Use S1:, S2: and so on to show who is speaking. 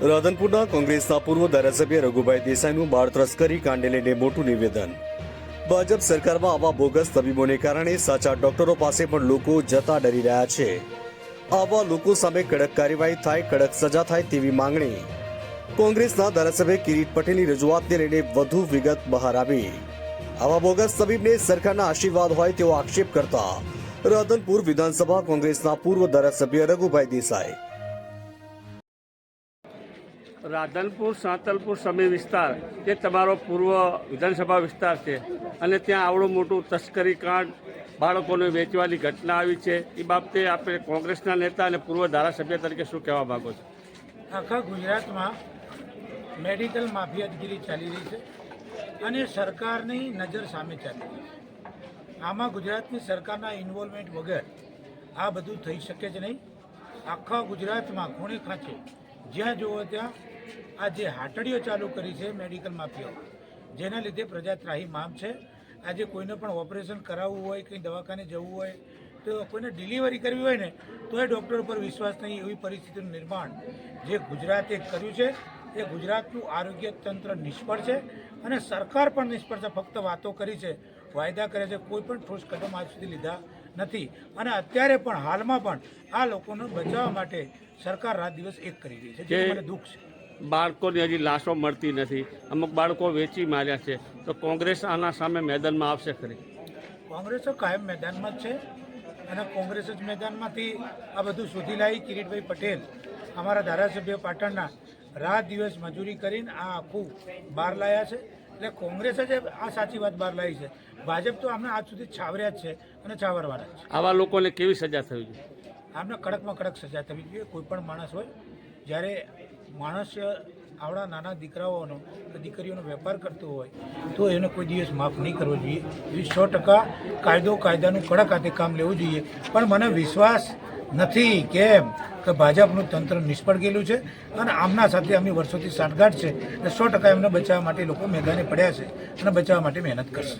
S1: રાધનપુરના કોંગ્રેસના પૂર્વ ધારાસભ્ય રઘુભાઈ દેસાઈનું બાળ તસ્કરી કાંડે લઈને મોટું નિવેદન. ભાજપ સરકારમાં આવા બોગસ તબીબોને કારણે સાચા ડોક્ટરો પાસે પણ લોકો જતા ડરી રહ્યા છે. આવા લોકો સામે કડક કાર્યવાહી થાય, કડક સજા થાય તેવી માંગણી. કોંગ્રેસના ધારાસભ્ય કિરીટ પટેલની રજૂઆતને લઈને વધુ વિગત બહાર આવી. આવા બોગસ તબીબને સરકારના આશીર્વાદ હોય તેવો આક્ષેપ કરતા રાધનપુર વિધાનસભા કોંગ્રેસના પૂર્વ ધારાસભ્ય રઘુભાઈ દેસાઈ
S2: રાધનપુર, સાંતલપુર સમી વિસ્તાર એ તમારો પૂર્વ વિધાનસભા વિસ્તાર છે અને ત્યાં આવડું મોટું તસ્કરી કાંડ બાળકોને વેચવાની ઘટના આવી છે. એ બાબતે આપણે કોંગ્રેસના નેતા અને પૂર્વ ધારાસભ્ય તરીકે શું કહેવા માંગો છો?
S3: આખા ગુજરાતમાં મેડિકલ માફિયાતગીરી ચાલી રહી છે અને સરકારની નજર સામે ચાલી રહી છે. આમાં ગુજરાતની સરકારના ઇન્વોલ્વમેન્ટ વગર આ બધું થઈ શકે જ નહીં. આખા ગુજરાતમાં ખૂણે ખાંચે જ્યાં જુઓ ત્યાં આ જે હાટડીઓ ચાલુ કરી છે મેડિકલ માફિયાઓ જેના લીધે પ્રજા માપ છે. આજે કોઈને પણ ઓપરેશન કરાવવું હોય કંઈ દવાખાને જવું હોય તો કોઈને ડિલિવરી કરવી હોય ને તો એ ડૉક્ટર ઉપર વિશ્વાસ નહીં એવી પરિસ્થિતિનું નિર્માણ જે ગુજરાતે કર્યું છે. એ ગુજરાતનું આરોગ્ય તંત્ર નિષ્ફળ છે અને સરકાર પણ નિષ્ફળ છે. ફક્ત વાતો કરી છે વાયદા કરે છે કોઈ પણ ઠોસ કદમ આજ સુધી લીધા નથી. અને અત્યારે પણ હાલમાં પણ આ લોકોને બચાવવા માટે સરકાર રાત દિવસ એક કરી રહી છે જે- મને દુઃખ છે.
S2: બાળકોની હજી લાશો મળતી નથી. અમુક બાળકો વેચી માર્યા છે. તો કોંગ્રેસ આના સામે મેદાનમાં આવશે ખરી?
S3: કોંગ્રેસ તો કાયમ મેદાનમાં જ છે. અને કોંગ્રેસ જ મેદાનમાંથી આ બધું શોધી લાવી કિરીટભાઈ પટેલ અમારા ધારાસભ્ય પાટણના રાત દિવસ મજૂરી કરીને આ આખું બહાર લાયા છે. એટલે કોંગ્રેસ જ આ સાચી વાત બહાર લાવી છે. ભાજપ તો આમને આજ સુધી છાવર્યા જ છે અને છાવરવાના છે.
S2: આવા લોકોને કેવી સજા થવી જોઈએ?
S3: આમને કડકમાં કડક સજા થવી જોઈએ. કોઈ પણ માણસ હોય જ્યારે માણસ આવડા નાના દીકરાઓનો દીકરીઓનો વેપાર કરતો હોય, તો એને કોઈ દિવસ માફ નહીં કરવો જોઈએ. એ સો ટકા કાયદો કાયદાનું કડક હાથે કામ લેવું જોઈએ. પણ મને વિશ્વાસ નથી કેમ કે ભાજપનું તંત્ર નિષ્ફળ ગયેલું છે અને આમના સાથે આમની વર્ષોથી સાંઠગાંઠ છે. અને સો ટકા એમને બચાવવા માટે લોકો મેદાને પડ્યા છે અને બચાવવા માટે મહેનત કરશે.